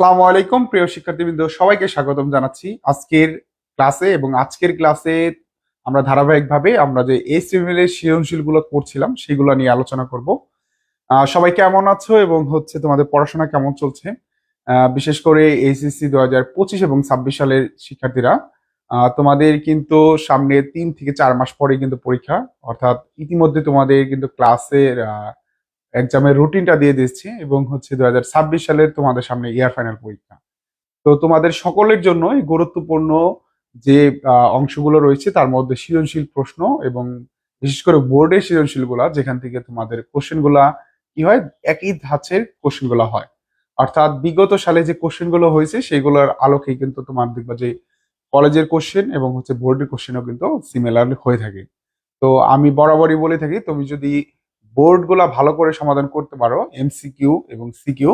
আসসালামু আলাইকুম, প্রিয় শিক্ষার্থীবৃন্দ। সবাইকে স্বাগতম জানাচ্ছি আজকের ক্লাসে এবং আজকের ক্লাসে আমরা ধারাবাহিকভাবে আমরা যে এইচটিএমএল এর সৃজনশীলগুলো করছিলাম, সেগুলো নিয়ে আলোচনা করব। সবাই কেমন আছো এবং হচ্ছে তোমাদের পড়াশোনা কেমন চলছে? বিশেষ করে এইচএসসি দু হাজার পঁচিশ এবং ছাব্বিশ সালের শিক্ষার্থীরা। তোমাদের কিন্তু সামনে তিন থেকে চার মাস পরে কিন্তু পরীক্ষা, অর্থাৎ ইতিমধ্যে তোমাদের কিন্তু ক্লাসের এক্সামের রুটিনটা দিয়ে দিচ্ছে এবং হচ্ছে দু হাজার ছাব্বিশ সালের তোমাদের সামনে ইয়ার ফাইনাল পরীক্ষা। তো তোমাদের সকলের জন্যই গুরুত্বপূর্ণ যে অংশগুলো রয়েছে তার মধ্যে সৃজনশীল প্রশ্ন এবং বিশেষ করে বোর্ডের সৃজনশীলগুলা, যেখান থেকে তোমাদের কোশ্চেনগুলা কি হয়? একই ধাঁচের কোশ্চেনগুলো হয়। অর্থাৎ বিগত সালে যে কোশ্চেনগুলো হয়েছে সেগুলোর আলোকেই কিন্তু তোমার দেখবা যে কলেজের কোশ্চেন এবং হচ্ছে বোর্ডের কোশ্চেনও কিন্তু সিমিলার হয়ে থাকে। তো আমি বরাবরই বলে থাকি, তুমি যদি বোর্ডগুলা ভালো করে সমাধান করতে পারো এমসিকিউ এবং সিকিউ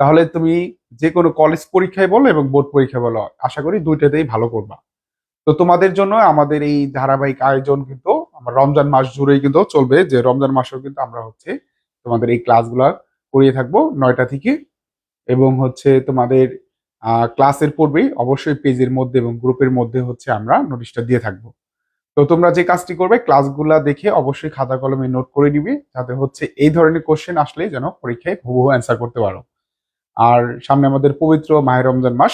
তাহলে তুমি যে কোনো কলেজ পরীক্ষায় বলো এবং বোর্ড পরীক্ষায় বলো, আশা করি দুইটাতেই ভালো করবা। তো তোমাদের জন্য আমাদের এই ধারাবাহিক আয়োজন কিন্তু, আমার রমজান মাস জুড়েই কিন্তু চলবে, যে রমজান মাসেও কিন্তু আমরা হচ্ছে তোমাদের এই ক্লাসগুলা করিয়ে থাকব নয়টা থেকে। এবং হচ্ছে তোমাদের ক্লাসের পূর্বেই অবশ্যই পেজের মধ্যে এবং গ্রুপের মধ্যে হচ্ছে আমরা নোটিশটা দিয়ে থাকব। তো তোমরা যে কাজটি করবে ক্লাসগুলা দেখে অবশ্যই খাতা কলমে নোট করে নিবে, যাতে হচ্ছে এই ধরনের কোশ্চেন আসলে যেন পরীক্ষায় হুবহু অ্যান্সার করতে পারো। আর সামনে আমাদের পবিত্র মাহের রমজান মাস,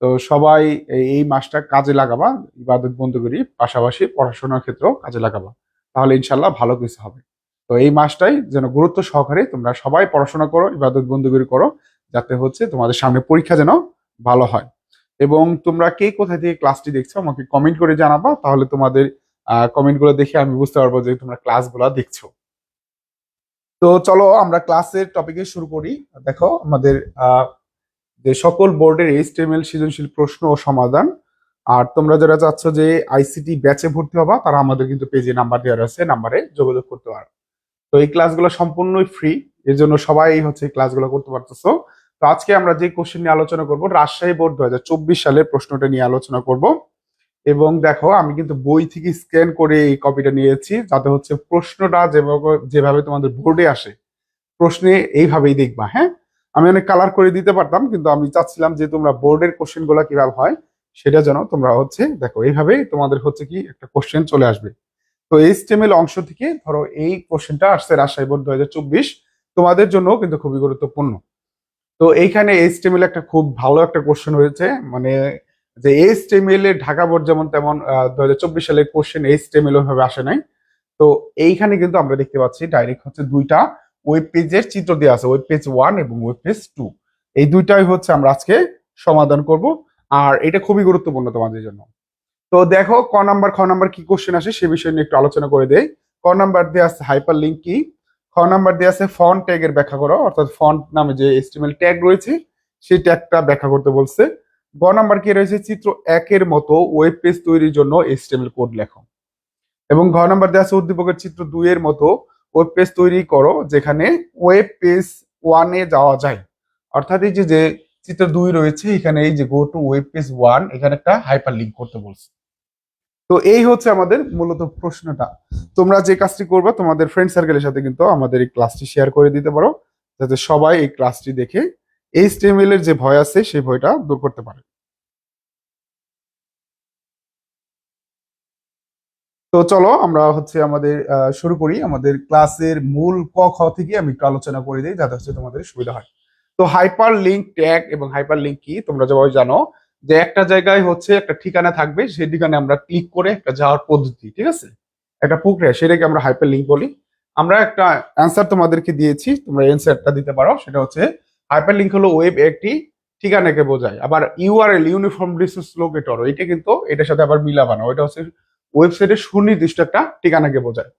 তো সবাই এই- মাসটা কাজে লাগাবা, ইবাদত বন্ধু করি, পাশাপাশি পড়াশোনার ক্ষেত্রেও কাজে লাগাবা। তাহলে ইনশাল্লাহ ভালো কিছু হবে। তো এই মাসটাই যেন গুরুত্ব সহকারে তোমরা সবাই পড়াশোনা করো, ইবাদত বন্ধুগিরি করো, যাতে হচ্ছে তোমাদের সামনে পরীক্ষা যেন ভালো হয়। এবং তোমরা কে কোথায় থেকে ক্লাসটি দেখছ আমাকে কমেন্ট করে জানাবা, তাহলে তোমাদের কমেন্টগুলো দেখে আমি বুঝতে পারব যে তোমরা ক্লাসগুলো দেখছ। তো চলো আমরা ক্লাসের টপিকে শুরু করি। দেখো আমাদের যে সকল বোর্ডের এইচটিএমএল সৃজনশীল প্রশ্ন ও সমাধান, আর তোমরা যারা চাচ্ছ যে আইসিটি ব্যাচে ভর্তি হবা, তারা আমাদের কিন্তু পেজে নাম্বার দেওয়া রয়েছে নাম্বারে যোগাযোগ করতে পারো। তো এই ক্লাসগুলো সম্পূর্ণই ফ্রি এর জন্য সবাই হচ্ছে ক্লাসগুলো করতে পারতেছো। তো আজকে আমরা যে কোশ্চেন নিয়ে আলোচনা করব, রাজশাহী বোর্ড দু হাজার চব্বিশ সালের প্রশ্নটা নিয়ে আলোচনা করব। এবং দেখো, আমি কিন্তু বই থেকে স্ক্যান করে এই কপিটা নিয়েছি, যাতে হচ্ছে প্রশ্নটা যেভাবে তোমাদের বোর্ডে আসে, প্রশ্নে এইভাবেই দেখবা হ্যাঁ? আমি অনেক কালার করে দিতে পারতাম, কিন্তু আমি চাচ্ছিলাম যে তোমরা বোর্ডের কোশ্চেনগুলা কীভাবে হয়, সেটা যেন তোমরা হচ্ছে দেখো এইভাবেই তোমাদের হচ্ছে কি একটা কোশ্চেন চলে আসবে। তো এইচটিএমএল অংশ থেকে ধরো এই কোশ্চেনটা আসছে রাজশাহী বোর্ড দু হাজার চব্বিশ, তোমাদের জন্য কিন্তু খুবই গুরুত্বপূর্ণ। তো এইখানে এইচটিএমএল একটা খুব ভালো একটা কোশ্চেন হয়েছে। মানে যে এইচটিএমএল এর ঢাকা বোর্ড যেমন তেমন দু হাজার চব্বিশ সালের কোশ্চেন এইচটিএমএল ওইভাবে আসে নাই। তো এইখানে কিন্তু আমরা দেখতে পাচ্ছি ডাইরেক্ট হচ্ছে দুইটা ওয়েব পেজের চিত্র দেওয়া আছে ওয়েব পেজ ওয়ান এবং ওয়েব পেজ টু এই দুইটাই হচ্ছে আমরা আজকে সমাধান করব, আর এটা খুবই গুরুত্বপূর্ণ তোমাদের জন্য। তো দেখো, ক নাম্বার, খ নাম্বার কি কোশ্চেন আসে সে বিষয় নিয়ে একটু আলোচনা করে দেই। ক নাম্বার দেওয়া আছে হাইপার লিঙ্ক কি খ নাম্বার দেওয়া আছে ফন্ট ট্যাগের ব্যাখ্যা করো। অর্থাৎ ফন্ট নামে যে এস্টিমেল ট্যাগ রয়েছে, সেই ট্যাগটা ব্যাখ্যা করতে বলছে। গ নাম্বার কি রয়েছে? চিত্র একের মতো ওয়েব পেজ তৈরির জন্য এস্টিমেল কোড লেখো। এবং ঘ নাম্বার দেওয়া আছে, উদ্দীপকের চিত্র দুই এর মতো ওয়েব পেজ তৈরি করো, যেখানে ওয়েব পেজ ওয়ানে যাওয়া যায়। অর্থাৎ এই যে যে চিত্র দুই রয়েছে, এখানে এই যে go to web page one এখানে একটা হাইপার লিঙ্ক করতে বলছে। তো এই হচ্ছে আমাদের মূলত প্রশ্নটা। তোমরা যে কাজটি করবে, তোমাদের ফ্রেন্ড সার্কেলের সাথে কিন্তু আমাদের এই ক্লাসটি শেয়ার করে দিতে পারো, যাতে সবাই এই ক্লাসটি দেখে এইচটিএমএল এর যে ভয় আছে, সেই ভয়টা দূর করতে পারে। তো চলো আমরা হচ্ছে আমাদের শুরু করি। আমাদের ক্লাসের মূল ক, খ থেকে আমি একটু আলোচনা করে দিই, যাতে হচ্ছে তোমাদের সুবিধা হয়। তো হাইপার লিঙ্ক ট্যাগ এবং হাইপার লিঙ্ক কি তোমরা সবাই জানো যে একটা জায়গায় হচ্ছে একটা ঠিকানা থাকবে, সেই ঠিকানে আমরা ক্লিক করে একটা যাওয়ার পদ্ধতি, ঠিক আছে? একটা প্রক্রিয়া, সেটাকে আমরা হাইপার লিঙ্ক বলি। আমরা একটা অ্যান্সার তোমাদেরকে দিয়েছি, তোমরা অ্যান্সারটা দিতে পারো, সেটা হচ্ছে হাইপার লিঙ্ক হলো ওয়েব একটি ঠিকানাকে বোঝায়। আবার ইউআরএল ইউনিফর্ম রিসোর্স লোকেটর এটা কিন্তু এটার সাথে আবার মিলাবানো ওইটা হচ্ছে ওয়েবসাইটের সুনির্দিষ্ট একটা ঠিকানাকে বোঝায়।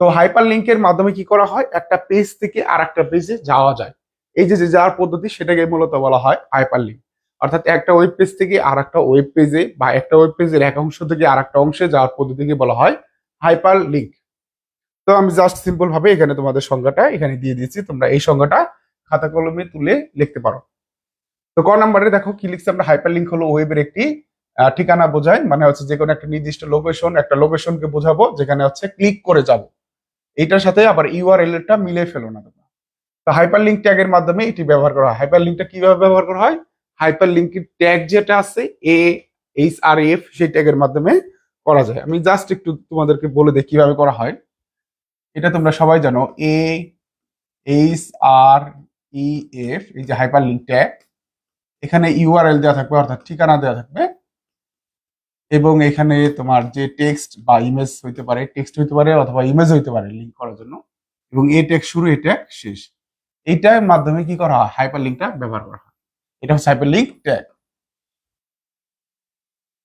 তো হাইপার লিঙ্কের মাধ্যমে কি করা হয়? একটা পেজ থেকে আর একটা পেজে যাওয়া যায়। এই যে যাওয়ার পদ্ধতি সেটাকে মূলত বলা হয় হাইপার লিঙ্ক অর্থাৎ একটা ওয়েব পেজ থেকে আর একটা ওয়েব পেজে বা একটা ওয়েব পেজের এক অংশ থেকে আর একটা অংশে যাওয়ার পদ্ধতিকে বলা হয় হাইপার লিঙ্ক তো আমি জাস্ট সিম্পল ভাবে এখানে তোমাদের সংজ্ঞাটা এখানে দিয়ে দিয়েছি। তোমরা এই সংজ্ঞাটা খাতা কলমে তুলে লিখতে পারো। তো ক নাম্বারে দেখো কি লিখছে আমরা? হাইপার লিঙ্ক হলো ওয়েবের একটি ঠিকানা বোঝায় মানে হচ্ছে যে কোনো একটা নির্দিষ্ট লোকেশন একটা লোকেশনকে বোঝাবো, যেখানে হচ্ছে ক্লিক করে যাব। এটার সাথে আবার ইউআরএল এরটা মিলে ফেলো না তো হাইপার লিঙ্ক ট্যাগের মাধ্যমে এটি ব্যবহার করা হয়। হাইপার লিঙ্কটা কীভাবে ব্যবহার করা হয়? হাইপার লিঙ্কের ট্যাগ যেটা আছে এ এইচ আর এফ সেই ট্যাগের মাধ্যমে করা যায়। আমি জাস্ট একটু তোমাদেরকে বলে দিই কীভাবে করা হয়। এটা তোমরা সবাই জানো এ এইচ আর ই এফ এই যে হাইপার লিঙ্ক ট্যাগ এখানে ইউআরএল দেওয়া থাকবে, অর্থাৎ ঠিকানা দেওয়া থাকবে। এবং এখানে তোমার যে টেক্সট বা ইমেজ হইতে পারে টেক্সট হইতে পারে অথবা ইমেজ হইতে পারে লিঙ্ক করার জন্য। এবং এ ট্যাগ শুরু এ ট্যাগ শেষ। এইটার মাধ্যমে কি করা হয়? হাইপার লিঙ্কটা ব্যবহার করা এটা হচ্ছে হাইপার লিঙ্ক ট্যাগ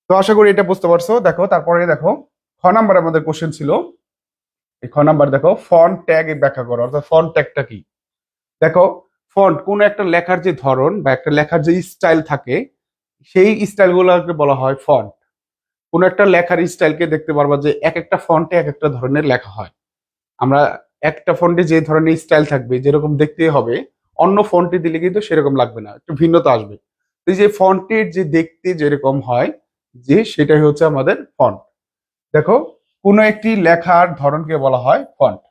তো আশা করি এটা বুঝতে পারছ। দেখো, তারপরে দেখো, খ নাম্বার আমাদের কোশ্চেন ছিল। এই খ নাম্বার দেখো ফন্ট ট্যাগ ব্যাখ্যা করো, অর্থাৎ ফন্ট ট্যাগটা কি? দেখো ফন্ট কোন একটা লেখার যে ধরন বা একটা লেখার যে স্টাইল থাকে, সেই স্টাইলগুলোকে বলা হয় ফন্ট কোন একটা লেখার স্টাইলকে দেখতে পারবা যে এক একটা ফন্টে এক একটা ধরনের লেখা হয়। আমরা একটা ফন্টে যে ধরনের স্টাইল থাকবে, যেরকম দেখতে হবে অন্য ফন্টে দিলে কিন্তু সেরকম লাগবে না, একটু ভিন্নতা আসবে। এই যে ফন্টের যে দেখতে যেরকম হয়, যে সেটাই হচ্ছে আমাদের ফন্ট দেখো, কোনো একটি লেখার ধরনকে বলা হয় ফন্ট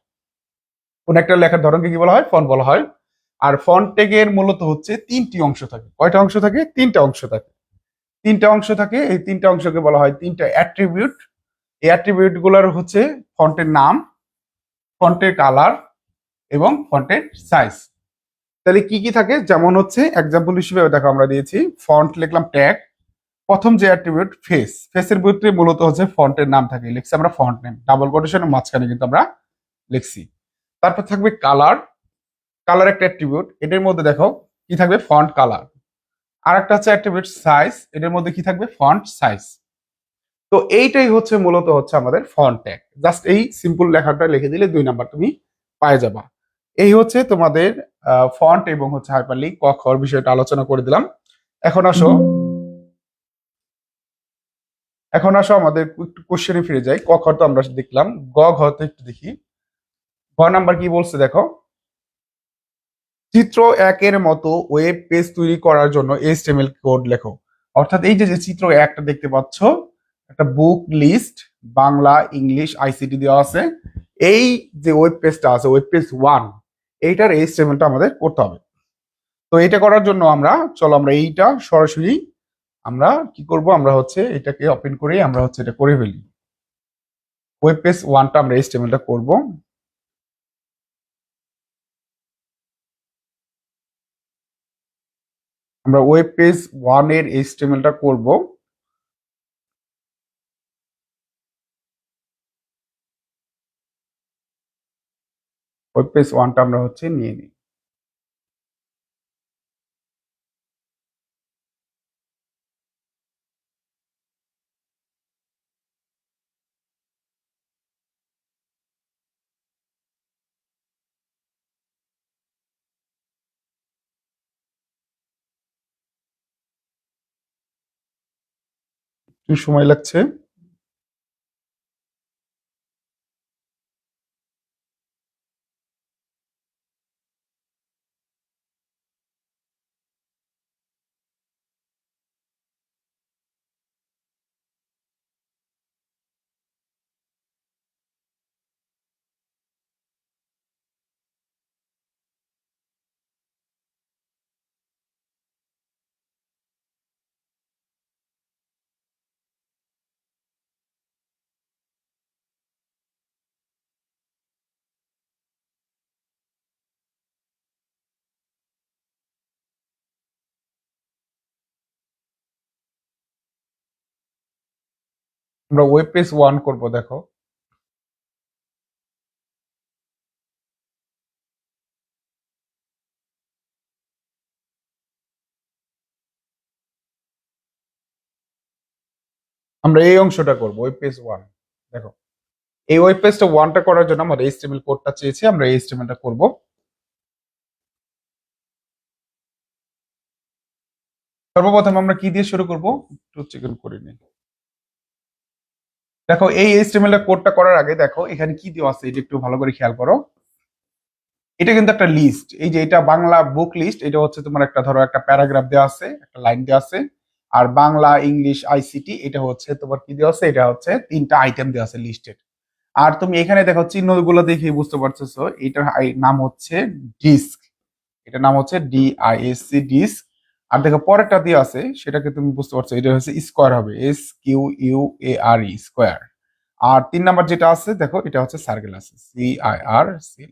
কোন একটা লেখার ধরনকে কি বলা হয়? ফন্ট বলা হয়। আর ফন্ট মূলত হচ্ছে তিনটি অংশ থাকে। কয়টা অংশ থাকে? তিনটা অংশ থাকে। তিনটা অংশ থাকে, এই তিনটা অংশকে বলা হয় তিনটা অ্যাট্রিবিউট। এই অ্যাট্রিবিউটগুলোর হচ্ছে ফন্টের নাম, ফন্টের কালার এবং ফন্টের সাইজ। তাহলে কি কি থাকে? যেমন হচ্ছে এক্সাম্পল হিসেবে দেখো আমরা দিয়েছি ফন্ট লিখলাম ট্যাগ প্রথম যে অ্যাট্রিবিউট ফেস ফেসের ভিতরে মূলত হচ্ছে ফন্টের নাম থাকে, লিখছি আমরা ফন্ট নেম ডাবল কোটেশনের মাঝখানে কিন্তু আমরা লিখছি। তারপর থাকবে কালার কালার একটা অ্যাট্রিবিউট এটার মধ্যে দেখো কি থাকবে? ফন্ট কালার আর একটা হচ্ছে অ্যাট্রিবিউট সাইজ এটার মধ্যে কি থাকবে? ফন্ট সাইজ তো এইটাই হচ্ছে মূলত হচ্ছে আমাদের ফন্ট ট্যাগ জাস্ট এই সিম্পল লেখাটা লিখে দিলে দুই নাম্বার তুমি পায়ে যাবা। এই হচ্ছে তোমাদের ফন্ট এবং হচ্ছে হাইপারলিঙ্ক ক খর বিষয়টা আলোচনা করে দিলাম। এখন আসো। এখন আসো আমাদের একটু কোশ্চেনে ফিরে যাই। ক খর তো আমরা দেখলাম। গ ঘর তো একটু দেখি। গ নাম্বার কি বলছে দেখো? চিত্র একের মতো ওয়েব পেজ তৈরি করার জন্য এইচটিএমএল কোড লেখো। অর্থাৎ এই যে চিত্র একটা দেখতে পাচ্ছ, একটা book list Bangla, English ICT দেওয়া আছে। এই যে ওয়েব পেজটা আছে ওয়েব পেজ ওয়ান এইটার এইচটিএমএলটা আমাদের করতে হবে। তো এটা করার জন্য আমরা, চলো আমরা এইটা সরাসরি আমরা কি করব? আমরা হচ্ছে এটাকে ওপেন করে আমরা হচ্ছে এটা করে ফেলি। ওয়েব পেজ ওয়ানটা আমরা এইচটিএমএলটা করব। আমরা ওয়েব পেজ ওয়ানের এইচটিএমএলটা করব। ওয়েব পেজ ওয়ানটা আমরা হচ্ছে নিয়ে নিই। সময় লাগছে? আমরা ওয়েব পেজ ওয়ান করব, দেখো। আমরা এই অংশটা করব ওয়েব পেজ ওয়ান দেখো, এই ওয়েব পেজটা ওয়ানটা করার জন্য আমরা এইচটিএমএল কোডটা চেয়েছি, আমরা এই এইচটিএমএলটা করব। সর্বপ্রথম আমরা কি দিয়ে শুরু করব? একটু চেক করে নিই। দেখো, এই এইচটিএমএল কোডটা করার আগে দেখো, এখানে কি দেওয়া আছে? এটা একটু ভালো করে খেয়াল করো। এটা কিন্তু একটা লিস্ট এই যে এটা বাংলা বুক লিস্ট এটা হচ্ছে তোমার একটা, ধরো একটা প্যারাগ্রাফ দেওয়া আছে, একটা লাইন দেওয়া আছে। আর বাংলা, ইংলিশ আইসিটি এটা হচ্ছে তোমার কি দেওয়া আছে? এটা হচ্ছে তিনটা আইটেম দেওয়া আছে লিস্টেড আর তুমি এখানে দেখো, চিহ্নগুলো দেখে বুঝতে পারছ এটার নাম হচ্ছে ডিস্ক এটার নাম হচ্ছে ডিআইএসসি ডিস্ক আর দেখো পরেরটা দিয়ে আছে, সেটাকে তুমি বুঝতে পারছ, এটা হচ্ছে স্কোয়ার হবে S Q U A R E square আর তিন নাম্বার যেটা আছে, দেখো, এটা হচ্ছে সার্কেল আছে সি আই আর সি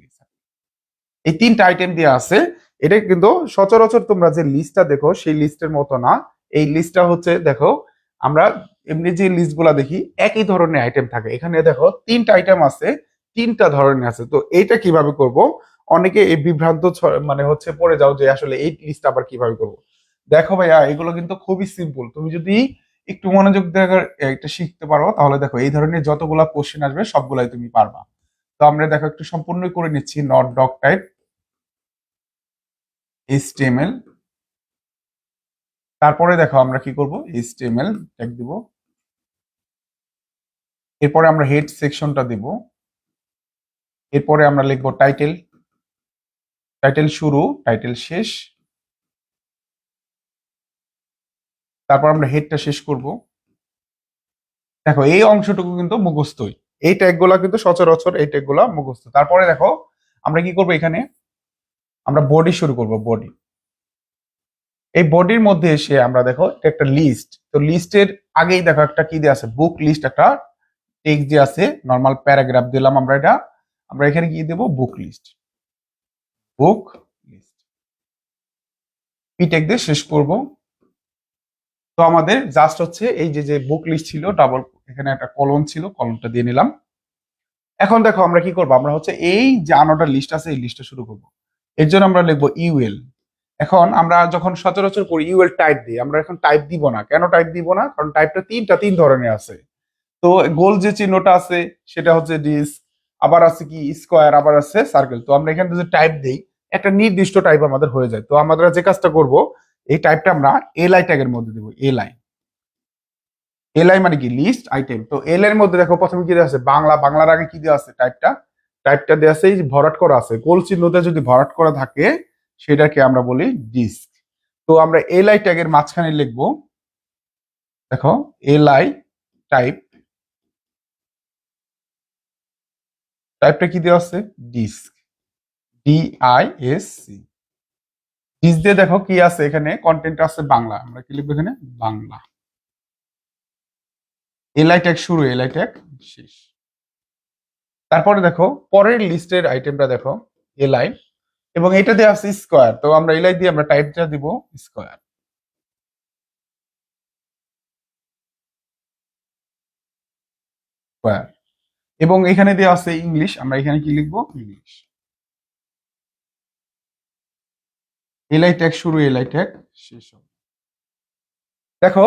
এই তিনটা আইটেম দিয়ে আছে, এটা কিন্তু সচরাচর তোমরা যে লিস্টটা দেখো, সেই লিস্টের মতো না। এই লিস্টটা হচ্ছে, দেখো, আমরা এমনি যে লিস্টগুলা দেখি, একই ধরনের আইটেম থাকে। এখানে দেখো, তিনটা আইটেম আছে, তিনটা ধরনের আছে। তো এইটা কীভাবে করব? অনেকে এই বিভ্রান্ত মানে হচ্ছে পড়ে যাও যে আসলে এই লিস্ট আবার কীভাবে করব? দেখো ভাইয়া, এগুলো কিন্তু খুবই সিম্পল তুমি যদি একটু মনোযোগ দেখার একটা শিখতে পারো, তাহলে দেখো, এই ধরনের যতগুলা কোশ্চেন আসবে, সবগুলাই তুমি পারবা। তো আমরা দেখো, একটু সম্পূর্ণ করে নিচ্ছি নট ডক টাইপ HTML তারপরে দেখো, আমরা কি করব? HTML ট্যাগ দিব। এরপরে আমরা হেড সেকশনটা দিব। এরপরে আমরা লিখব টাইটেল টাইটেল শুরু টাইটেল শেষ। তারপর আমরা হেডটা শেষ করব। দেখো, এই অংশটুকু কিন্তু মুখস্থই। এই ট্যাগগুলা কিন্তু সচরাচর এই ট্যাগগুলা মুখস্থ। তারপরে দেখো, আমরা কি করব এখানে? আমরা বডি শুরু করব বডি এই বডির মধ্যে এসে আমরা দেখো, এটা একটা লিস্ট তো লিস্টের আগেই দেখো একটা কি দিয়ে আছে? বুক লিস্ট একটা টেক্সট দিয়ে আছে। নর্মাল প্যারাগ্রাফ দিলাম আমরা এটা। আমরা এখানে কি দেব? বুক লিস্ট বুক লিস্ট পিটেক দিয়ে শেষ করব। তো আমাদের জাস্ট হচ্ছে এই যে যে বুক লিস্ট ছিল ডাবল এখানে একটা কলম ছিল কলমটা দিয়ে নিলাম। এখন দেখো আমরা কি করব? আমরা হচ্ছে এই যে আনোটার লিস্ট আছে, এই লিস্টটা শুরু করব। এর জন্য আমরা লিখব ইউএল এখন আমরা যখন সচরাচর করি ইউএল টাইপ দিই আমরা এখন টাইপ দিব না। কেন টাইপ দিব না? কারণ টাইপটা তিনটা, তিন ধরনের আছে। তো গোল যে চিহ্নটা আছে, সেটা হচ্ছে ডিস্ক আবার আছে কি স্কোয়ার আবার আছে সার্কেল তো আমরা এখানে যদি টাইপ দিই, একটা নির্দিষ্ট টাইপ আমাদের হয়ে যায়। তো আমরা যে কাজটা করব এই টাইপটা আমরা এলআই ট্যাগের মধ্যে দেবো এলআই এলআই মানে কি? লিস্ট আইটেম তো এল এর মধ্যে দেখো, প্রথমে কি দেওয়া আছে? বাংলা, বাংলার আগে কি দেওয়া আছে টাইপটা টাইপটা দেওয়া আছে, এই ভরাট করা আছে। গোল চিহ্নতে যদি ভরাট করা থাকে, সেটাকে আমরা বলি ডিস্ক তো আমরা এলআই ট্যাগের মাঝখানে লিখব, দেখো এলআই টাইপ টাইপটা কি দেওয়া আছে? ডিস্ক ডি ডিস্ক দিয়ে দেখো কি আছে এখানে? কন্টেন্ট আছে বাংলা। আমরা কি লিখব এখানে? বাংলা। এলআই শুরু এলআই শেষ। তারপরে দেখো, পরের লিস্টের আইটেমটা দেখো এলআই এবং এটা দেওয়া আছে স্কোয়ার তো আমরা এলআই দিয়ে আমরা টাইপটা দিব স্কোয়ার স্কোয়ার এবং এখানে দেওয়া আছে ইংলিশ আমরা এখানে কি লিখব? ইংলিশ এলআই ট্যাগ শুরু এলআই ট্যাগ শেষ দেখো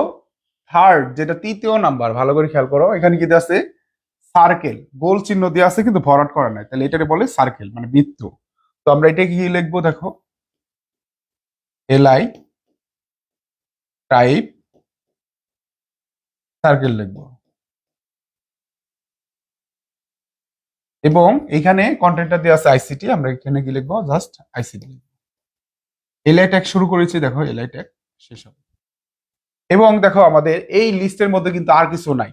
থার্ড যেটা তৃতীয় নাম্বার ভালো করে খেয়াল করো, এখানে কি আছে? সার্কেল গোল চিহ্ন দেওয়া আছে, কিন্তু ভরাট করা নাই। তাহলে এটাকে বলে সার্কেল মানে বৃত্ত। তো আমরা এটা কি লিখব, দেখো? এলআই টাইপ সার্কেল লিখব। এবং এখানে কন্টেন্টটা দেওয়া আছে আইসিটি আমরা এখানে কি লিখব? জাস্ট আইসিটি লিখব। এলআই ট্যাগ শুরু করেছি, দেখো এলআই ট্যাগ শেষ হবে। এবং দেখো, আমাদের এই লিস্টের মধ্যে কিন্তু আর কিছু নাই।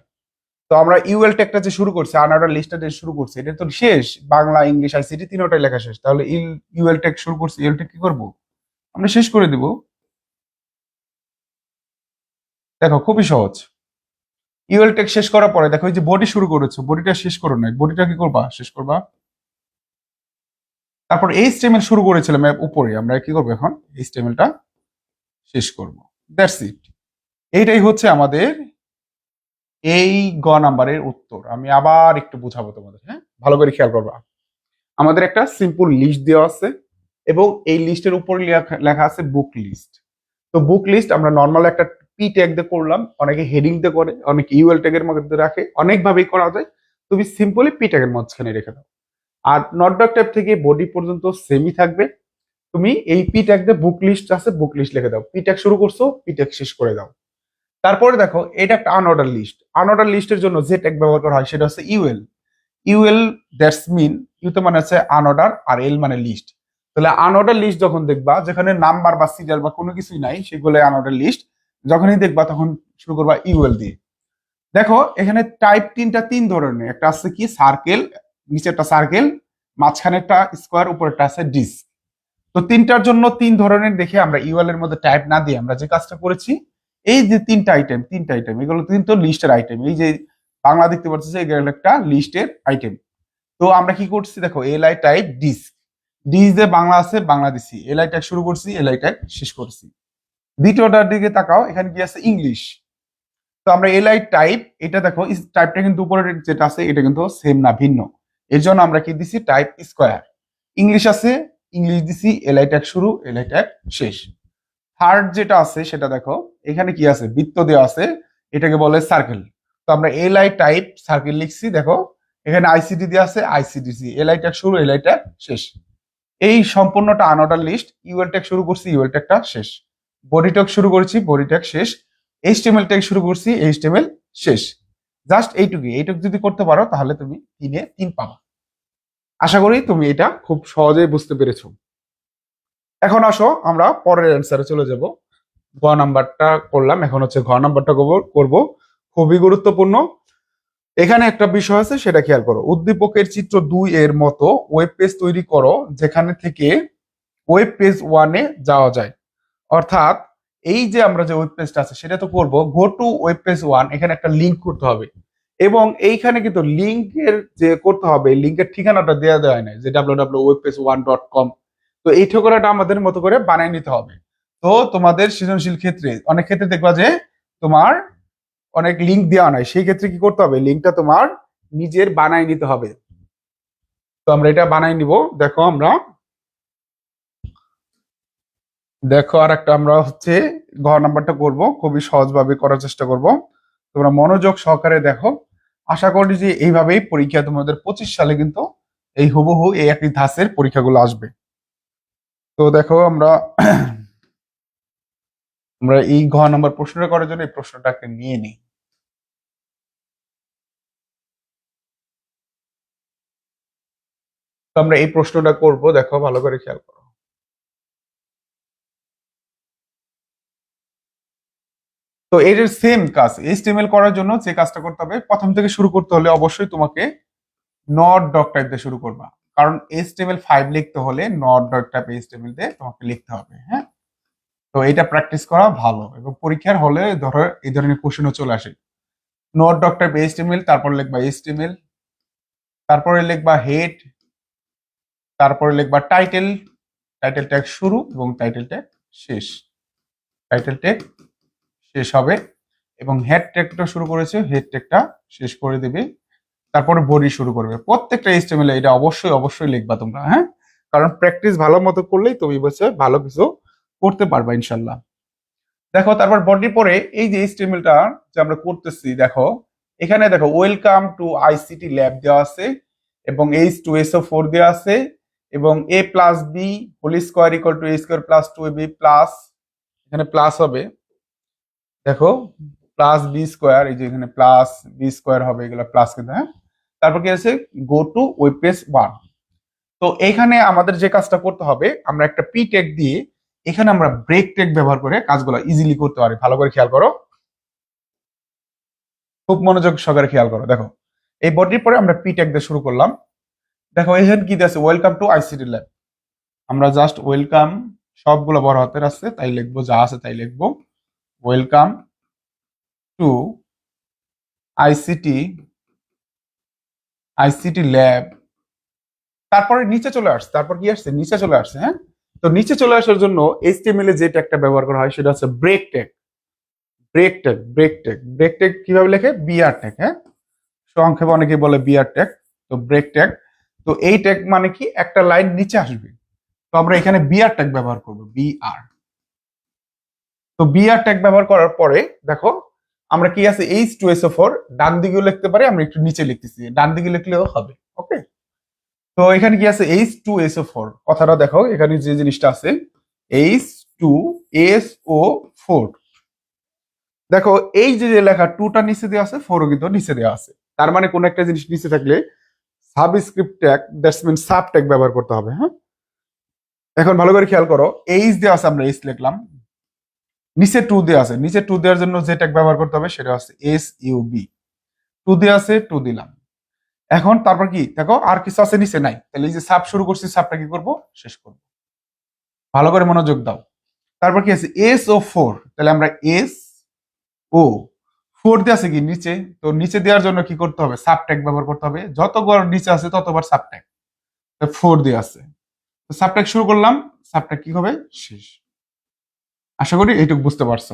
তো আমরা ইউএল ট্যাগটা যে শুরু করছি আনাডার লিস্টটা যে শুরু করছি, এটা তো শেষ। বাংলা, ইংলিশ আইসিটি তিনটাই লেখা শেষ। তাহলে ইউএল ট্যাগ শুরু করছি ইউএল ট্যাগ কি করব? আমরা শেষ করে দিব। দেখো, খুবই সহজ। ইউএল ট্যাগ শেষ করার পরে, দেখো, এই যে বডি শুরু করেছ বডিটা শেষ করো নাই। বডিটা কি করবা? শেষ করবা? তারপর এই স্টেমেল শুরু করেছিলাম উপরে, আমরা কি করব এখন? এই স্টেমেলটা শেষ করব। দ্যাটস ইট এইটাই হচ্ছে আমাদের এই গ নাম্বারের উত্তর। আমি আবার একটু বুঝাবো তোমাদের হ্যাঁ? ভালো করে খেয়াল করবা। আমাদের একটা সিম্পল লিস্ট দেওয়া আছে এবং এই লিস্টের উপরে লেখা- আছে বুক লিস্ট তো বুক লিস্ট আমরা নর্মাল একটা পি ট্যাগ দিয়ে করলাম, অনেকে হেডিং দিয়ে করে, অনেকে ইউএল ট্যাগের মধ্যে রাখে, অনেকভাবেই করা যায়। তুমি সিম্পলি পি ট্যাগের মাঝখানে রেখে দাও। আর নটডক ট্যাব থেকে বডি পর্যন্ত সেমই থাকবে। তুমি এই পি ট্যাগ দিয়ে বুক লিস্ট আছে বুক লিস্ট লিখে দাও। পি ট্যাগ শুরু করছ পি ট্যাগ শেষ করে দাও। তারপরে দেখো, এটা একটা আনঅর্ডার লিস্ট আনঅর্ডার লিস্টের জন্য যে ট্যাগ ব্যবহার করা হয়, সেটা হচ্ছে ইউএল ইউএল দ্যাটস মিন ইউতে মানে হচ্ছে আনঅর্ডার আর এল মানে লিস্ট তাহলে আনঅর্ডার লিস্ট যখন দেখবা, যেখানে নাম্বার বা সিরিয়াল বা কোনো কিছুই নাই সেগুলো আনঅর্ডার লিস্ট যখনই দেখবা, তখন শুরু করবা ইউএল দিয়ে। দেখো, এখানে টাইপ তিনটা তিন ধরনের। একটা আছে কি সার্কেল নিচে একটা সার্কেল মাঝখানে একটা স্কোয়ার উপরে একটা আছে ডিস্ক তো তিনটার জন্য তিন ধরনের দেখে আমরা ইউএল এর মধ্যে টাইপ না দিয়ে আমরা যে কাজটা করেছি, এই যে তিনটা আইটেম তিনটা আইটেম এগুলো কিন্তু লিস্টের আইটেম এই যে বাংলা দেখতে পাচ্ছি এগুলো একটা লিস্টের আইটেম তো আমরা কি করছি দেখো L I type disc disc যে বাংলা আছে, বাংলা দিছি। এল আই টাইপ শুরু করছি এল আই টাইপ শেষ করছি। দ্বিতীয়টার দিকে তাকাও, এখানে কি আছে? ইংলিশ তো আমরা এল আই টাইপ এটা দেখো টাইপটা কিন্তু উপরে যেটা আছে, এটা কিন্তু সেম না, ভিন্ন। এর জন্য আমরা কি দিছি? টাইপ স্কোয়ার ইংলিশ আছে ইংলিশ দিছি এল আই ট্যাগ শুরু এল আই ট্যাগ শেষ। থার্ড যেটা আছে, সেটা দেখো, এখানে কি আছে? বৃত্ত দেওয়া আছে, এটাকে বলে সার্কেল তো আমরা এল আই টাইপ সার্কেল লিখছি, দেখো, এখানে আইসিডি দেওয়া আছে আইসিডিসি এল আই ট্যাগ শুরু এল আই ট্যাগ শেষ। এই সম্পূর্ণটা আনঅর্ডার লিস্ট ইউএল ট্যাগ শুরু করছি ইউএল ট্যাগটা শেষ। বডি ট্যাগ শুরু করেছি বডি ট্যাগ শেষ। এইচটিএমএল ট্যাগ শুরু করছি এইচটিএমএল শেষ। জাস্ট এইটুকুই। এইটুকু যদি করতে পারো, তাহলে তুমি তিনে তিন পাবা। আশা করি তুমি এটা খুব সহজেই বুঝতে পেরেছ। এখন আসো, আমরা পরের অ্যান্সারে চলে যাব। গ নাম্বারটা করলাম, এখন হচ্ছে ঘ নাম্বারটা করব খুবই গুরুত্বপূর্ণ। এখানে একটা বিষয় আছে, সেটা খেয়াল করো। উদ্দীপকের চিত্র দুই এর মতো ওয়েব পেজ তৈরি করো, যেখানে থেকে ওয়েব পেজ ওয়ানে যাওয়া যায়। অর্থাৎ এই যে আমরা যে ওয়েব পেজটা আছে, সেটা তো করব। Go to web page one এখানে একটা লিঙ্ক করতে হবে। এবং এইখানে কিন্তু লিঙ্কের যে করতে হবে লিঙ্কের ঠিকানাটা দেওয়া দেওয়া নাই, যে W W web page one dot com তো এই ঠিকানাটা আমাদের মতো করে বানিয়ে নিতে হবে। তো তোমাদের সৃজনশীল ক্ষেত্রে, অনেক ক্ষেত্রে দেখবা যে তোমার অনেক লিঙ্ক দেওয়া নাই। সেই ক্ষেত্রে কি করতে হবে? লিঙ্কটা তোমার নিজের বানাই নিতে হবে। তো আমরা এটা বানাই নিব। দেখো আমরা দেখো আর একটা আমরা হচ্ছে ঘ নাম্বারটা করব। খুবই সহজভাবে করার চেষ্টা করব। তোমরা মনোযোগ সহকারে দেখো। আশা করি যে এইভাবেই পরীক্ষা তোমাদের পঁচিশ সালে কিন্তু এই হুবহু এই একই ধাঁচের পরীক্ষাগুলো আসবে। তো দেখো আমরা আমরা এই ঘ নাম্বার প্রশ্নটা করার জন্য এই প্রশ্নটাকে নিয়ে নিই। আমরা এই প্রশ্নটা করব। দেখো ভালো করে খেয়াল করো। তো এর সেম কাজ এইচটিএমএল করার জন্য যে কাজটা করতে হবে, প্রথম থেকে শুরু করতে হলে অবশ্যই তোমাকে নট ডক টাইপ দিয়ে শুরু করবা। কারণ এইচটিএমএল ফাইভ লিখতে হলে নট ডক টাইপ এইচটিএমএল দিয়ে তোমাকে লিখতে হবে হ্যাঁ? তো এটা প্র্যাকটিস করা ভালো এবং পরীক্ষার হলে ধরো এই ধরনের কোশ্চেনও চলে আসে। নট ডক টাইপ এইচটিএমএল তারপর লিখবা এইচটিএমএল তারপরে লিখবা হেড তারপরে লিখবা টাইটেল টাইটেল ট্যাগ শুরু এবং টাইটেল ট্যাগ শেষ। টাইটেল ট্যাগ শেষ হবে এবং হেড ট্যাগটা শুরু করেছে হেড ট্যাগটা শেষ করে দেবে। তারপরে বডি শুরু করবে। প্রত্যেকটা এইচটিএমএল এটা অবশ্যই অবশ্যই লিখবা তোমরা হ্যাঁ? কারণ প্র্যাকটিস ভালো মতো করলেই তুমি বলছে ভালো কিছু করতে পারবা ইনশাল্লাহ দেখো, তারপর বডি পরে এই যে এইচটিএমএলটা যে আমরা করতেছি, দেখো, এখানে দেখো ওয়েলকাম টু আইসিটি ল্যাব দেওয়া আছে এবং এইচ টু এসও ফোর দেওয়া আছে এবং A plus B whole square equal to A square plus two A B plus এখানে প্লাস হবে। দেখো প্লাস বি স্কোয়ার এই যে এখানে প্লাস বি স্কোয়ার হবে, এগুলো প্লাস কিন্তু হ্যাঁ? তারপর কি আছে? Go to web page one তো এখানে আমাদের যে কাজটা করতে হবে, আমরা একটা পি টেক দিয়ে এখানে আমরা ব্রেক টেক ব্যবহার করে কাজগুলো ইজিলি করতে পারি। ভালো করে খেয়াল করো। খুব মনোযোগ সহকারে খেয়াল করো, দেখো। এই বডির পরে আমরা পি টেক দিয়ে শুরু করলাম। দেখো, এখানে কি আছে? ওয়েলকাম টু আইসিটি ল্যাব আমরা জাস্ট ওয়েলকাম সবগুলো বড় হাতের আছে, তাই লিখব, যা আছে তাই লিখব। Welcome to ICT ICT lab. তারপরে নিচে চলে আসছে, তারপর কি আসছে? নিচে চলে আসছে হ্যাঁ? তো নিচে চলে আসার জন্য এইচটিএমএল এ যে ট্যাগটা ব্যবহার করা হয়, সেটা হচ্ছে break tag break tag break tag break tag কীভাবে লেখে? বিআর ট্যাগ হ্যাঁ? সংক্ষেপে অনেকে বলে বিআর ট্যাগ তো ব্রেক ট্যাগ তো এই ট্যাগ মানে কি? একটা লাইন নিচে আসবে। তো আমরা এখানে বিআর ট্যাগ ব্যবহার করব বিআর তো বিআর ট্যাগ ব্যবহার করার পরে, দেখো, আমরা কি আছে? এইচ টু এস ফোর ডান দিকেও লিখতে পারি, আমরা একটু নিচে লিখতেছি। ডান দিকে লিখলেও হবে ওকে তো এখানে কি আছে? এইচ টু এস ফোর কথাটা দেখো, এখানে যে জিনিসটা আছে H two S O four দেখো, এই যে যে লেখা টুটা নিচে দেওয়া আছে ফোরও কিন্তু নিচে দেওয়া আছে। তার মানে কোন একটা জিনিস নিচে থাকলে subscript tag that's mean sub tag ব্যবহার করতে হবে হ্যাঁ? এখন ভালো করে খেয়াল করো এইচ দেওয়া আছে, আমরা এইচ লিখলাম। নিচে টু দেওয়া আছে। নিচে টু দেওয়ার জন্য যে ট্যাগ ব্যবহার করতে হবে সেটা হচ্ছে এস ইউ বি টু দেওয়া আছে টু দিলাম। এখন তারপর কি? দেখো আর কিছু আছে নিচে নাই। তাহলে এই যে সাপ শুরু করছি সাপটা কি করব? শেষ করব। ভালো করে মনোযোগ দাও। তারপর কি আছে? এস ও ফোর তাহলে আমরা এস ও ফোর দিয়ে আছে কি? নিচে। তো নিচে দেওয়ার জন্য কি করতে হবে? সাপ সাবট্যাগ ব্যবহার করতে হবে। যতবার নিচে আছে, ততবার সাবট্যাগ ফোর দিয়ে আছে। সাবট্যাগ শুরু করলাম। সাবট্যাগ কি হবে? শেষ। আশা করি এইটুকু বুঝতে পারছ।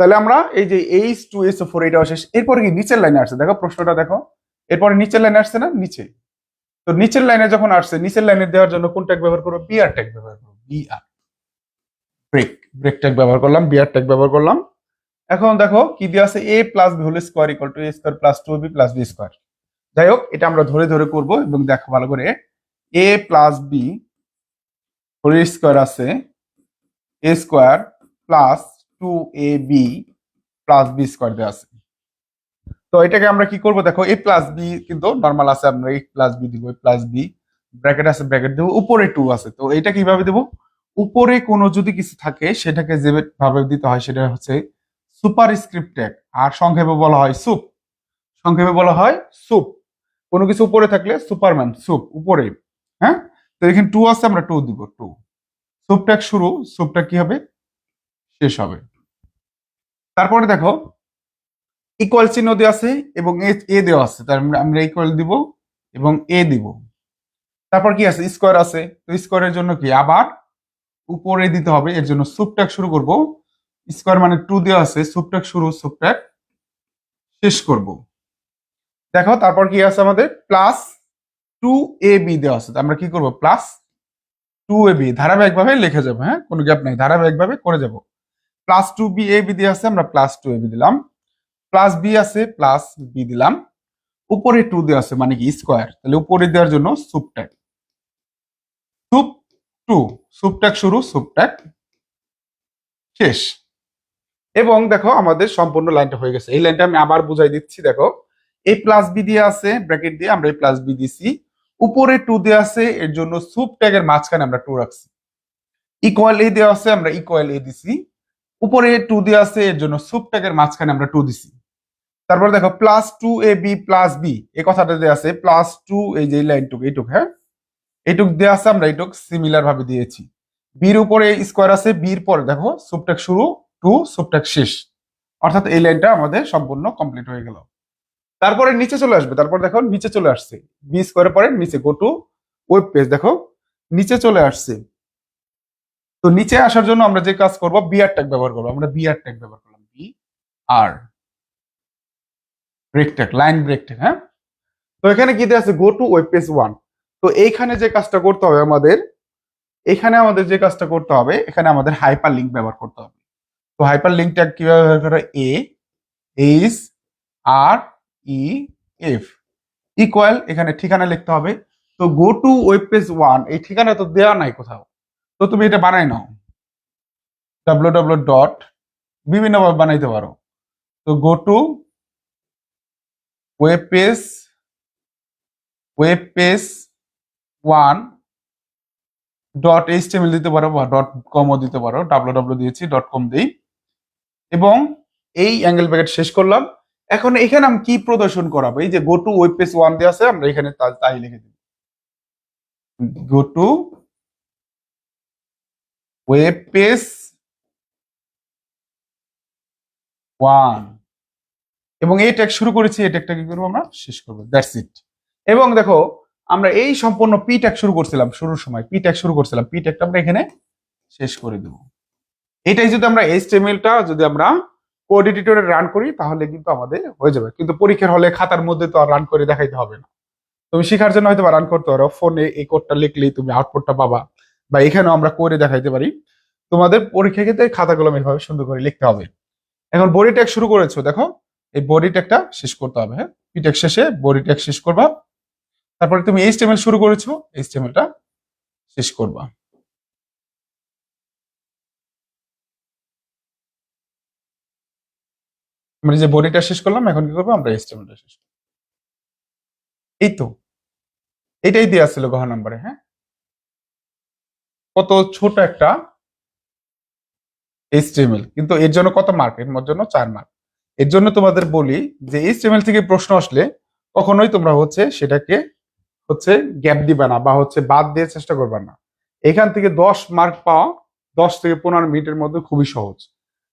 তাহলে আমরা এই যে এইচ টু এস ফোর এইটাও শেষ। এরপরে কি নিচের লাইনে আসছে? দেখো, প্রশ্নটা দেখো। এরপরে নিচের লাইনে আসছে না? নিচে। তো নিচের লাইনে যখন আসছে, নিচের লাইনে দেওয়ার জন্য কোন ট্যাগ ব্যবহার করব? বিআর ট্যাগ ব্যবহার করব। বিআর ব্রেক ব্রেক ট্যাগ ব্যবহার করলাম বিআর ট্যাগ ব্যবহার করলাম। এখন দেখো, কি দিয়ে আছে? A plus B whole square equal to A square plus two B plus B square যাই হোক, এটা আমরা ধরে ধরে করব এবং দেখো ভালো করে। A plus B whole square আছে। A square plus two A B plus B square দেওয়া আছে। তো এটাকে আমরা কি করব? দেখো এ প্লাস বি কিন্তু নর্মাল আছে, আমরা এ প্লাস বি দিব প্লাস বি ব্র্যাকেট আছে ব্র্যাকেট দেবো, উপরে টু আছে। তো এটা কীভাবে দেবো? উপরে কোনো যদি কিছু থাকে, সেটাকে যেভাবে দিতে হয়, সেটা হচ্ছে সুপার স্ক্রিপ্ট ট্যাগ আর সংক্ষেপে বলা হয় সুপ সংক্ষেপে বলা হয় সুপ কোনো কিছু উপরে থাকলে সুপারম্যান সুপ উপরে। হ্যাঁ? তো এখানে টু আছে, আমরা টু দিব টু সুপ ট্যাগ শুরু সুপ ট্যাগ কি হবে? শেষ হবে। তারপরে দেখো ইকুয়াল চিহ্ন দেওয়া আছে এবং এ দেওয়া আছে। তার মানে আমরা ইকুয়াল দিব এবং এ দিব। তারপর কি আছে? স্কোয়ার আছে। তো স্কোয়ারের জন্য কি? আবার উপরে দিতে হবে। এর জন্য সুপট্যাক শুরু করব। স্কোয়ার মানে টু দেওয়া আছে। সুপট্যাক শুরু সুপট্যাক শেষ করব। দেখো, তারপর কি আছে আমাদের? প্লাস টু এ বি দেওয়া আছে। আমরা কি করব? প্লাস টু এ বি ধারাবাহিকভাবে লিখে যাব হ্যাঁ? কোনো গ্যাপ নাই, ধারাবাহিকভাবে করে যাব। Plus two B A B দিয়ে আছে, আমরা প্লাস টু এ বি দিলাম। প্লাস বি আছে প্লাস বি দিলাম। উপরে টু দেওয়া আছে মানে কি স্কোয়ার তাহলে উপরে দেওয়ার জন্য সুপট্যাক সুপ টু সুপট্যাক শুরু সুপট্যাক শেষ। এবং দেখো, আমাদের সম্পূর্ণ লাইনটা হয়ে গেছে। এই লাইনটা আমি আবার বুঝাই দিচ্ছি, দেখো। এ প্লাস বি দিয়ে আছে ব্র্যাকেট দিয়ে আমরা এ প্লাস বি দিছি। উপরে টু দেওয়া আছে, এর জন্য সুপ ট্যাগের মাঝখানে আমরা টু রাখছি। ইকুয়াল এ দেওয়া আছে, আমরা ইকুয়াল এ দিছি। উপরে টু দিয়ে আছে, এর জন্য সুপ ট্যাগের মাঝখানে আমরা টু দিছি। তারপর দেখো plus two A B plus B এই কথাটা দেওয়া আছে প্লাস টু এই যে লাইনটুকু এইটুক হ্যাঁ? এইটুক দেওয়া আছে, আমরা এইটুক সিমিলার ভাবে দিয়েছি। বির উপরে স্কোয়ার আছে বির পরে দেখো সুপট্যাক শুরু টু সুপট্যাক শেষ। অর্থাৎ এই লাইনটা আমাদের সম্পূর্ণ কমপ্লিট হয়ে গেল। তারপরে নিচে চলে আসবে। তারপর দেখো নিচে চলে আসছে। বি স্কোয়ারের পরে নিচে গো টু ওয়েব পেজ দেখো, নিচে চলে আসছে। তো নিচে আসার জন্য আমরা যে কাজ করব বিআর ট্যাগ ব্যবহার করব। আমরা বিআর ট্যাগ ব্যবহার করলাম। B R break tag line break tag হ্যাঁ? তো এখানে কি দেওয়া আছে? Go to web page one তো এইখানে যে কাজটা করতে হবে আমাদের, এখানে আমাদের যে কাজটা করতে হবে, এখানে আমাদের হাইপার লিঙ্ক ব্যবহার করতে হবে। তো হাইপার লিঙ্ক ট্যাগ কীভাবে ব্যবহার করে? A H R E F equal এখানে ঠিকানা লিখতে হবে। তো go to web page one এই ঠিকানা তো দেওয়া নাই কোথাও। তো তুমি এটা বানাই নাও। ডাব্লিউ ডাব্লিউ ডট বিভিন্নভাবে বানাইতে পারো। তো go to web page web page one dot H HTML দিতে পারো বা. ডট কমও দিতে পারো। ডাব্লু ডাব্লিউ দিয়েছি ডট কম দিই। এবং এই অ্যাঙ্গেল ব্র্যাকেট শেষ করলাম। এখন এখানে আমি কি প্রদর্শন করাবো? এই যে go to web page one দিয়ে আছে, আমরা এখানে তাই লিখে দিই go to web page one এবং এই ট্যাগ শুরু করেছি, এই ট্যাগটা কি করব আমরা, শেষ করব দ্যাটস ইট এবং দেখো, আমরা এই সম্পূর্ণ পি ট্যাগ শুরু করছিলাম শুরুর সময় পি ট্যাগ শুরু করছিলাম পি ট্যাগটা আমরা এখানে শেষ করে দেব। এটাই যদি আমরা এইচটিএমএলটা যদি আমরা কোড এডিটরে রান করি, তাহলে কিন্তু আমাদের হয়ে যাবে। কিন্তু পরীক্ষার হলে খাতার মধ্যে তো আর রান করে দেখাইতে হবে না। তুমি শেখার জন্য হয়তো রান করতে পারো। ফোনে এই কোডটা লিখলেই তুমি আউটপুটটা পাবা বা এখানেও আমরা করে দেখাইতে পারি। তোমাদের পরীক্ষা ক্ষেত্রে খাতাগুলো এভাবে সুন্দর করে লিখতে হবে। এখন বডি ট্যাগ শুরু করেছ, দেখো। এই বডি ট্যাগটা শেষ করতে হবে হ্যাঁ? পি ট্যাগ শেষে বডি ট্যাগ শেষ করবা। তারপরে তুমি এইচটিএমএল শুরু করেছ এইচটিএমএলটা শেষ করবা। আমরা যে বডিটা শেষ করলাম, এখন কি করব? আমরা এইচটিএমএলটা শেষ এই তো। এটাই দেওয়া ছিল গহ নাম্বারে হ্যাঁ? কত ছোট একটা এইচটিএমএল কিন্তু এর জন্য কত মার্ক এর জন্য চার মার্ক এর জন্য তোমাদের বলি যে এইচটিএমএল থেকে প্রশ্ন আসলে কখনোই তোমরা হচ্ছে সেটাকে হচ্ছে গ্যাপ দিবা না বা হচ্ছে বাদ দিয়ে চেষ্টা করবা না। এখান থেকে দশ মার্ক পাওয়া দশ থেকে পনেরো মিনিটের মধ্যে খুবই সহজ।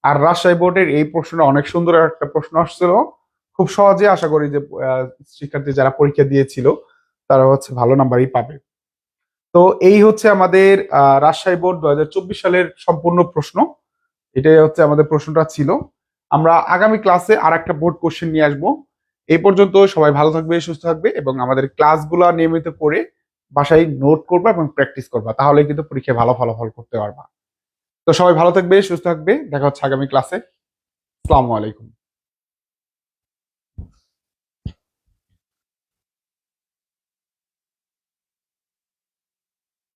আর রাজশাহী বোর্ডের এই প্রশ্নটা অনেক সুন্দর একটা প্রশ্ন আসছিল। খুব সহজে আশা করি যে শিক্ষার্থী যারা পরীক্ষা দিয়েছিল, তারা হচ্ছে ভালো নাম্বারই পাবে। তো এই হচ্ছে আমাদের রাজশাহী বোর্ড দু হাজার চব্বিশ সালের সম্পূর্ণ প্রশ্ন। এটাই হচ্ছে আমাদের প্রশ্নটা ছিল। আমরা আগামী ক্লাসে আর একটা বোর্ড কোশ্চেন নিয়ে আসব। এই পর্যন্ত সবাই ভালো থাকবে, সুস্থ থাকবে এবং আমাদের ক্লাসগুলো নিয়মিত করে বাসায় নোট করবা এবং প্র্যাকটিস করবা। তাহলে কিন্তু পরীক্ষায় ভালো ফলাফল করতে পারবা। তো সবাই ভালো থাকবে সুস্থ থাকবে। দেখা হচ্ছে আগামী ক্লাসে আসসালামু আলাইকুম।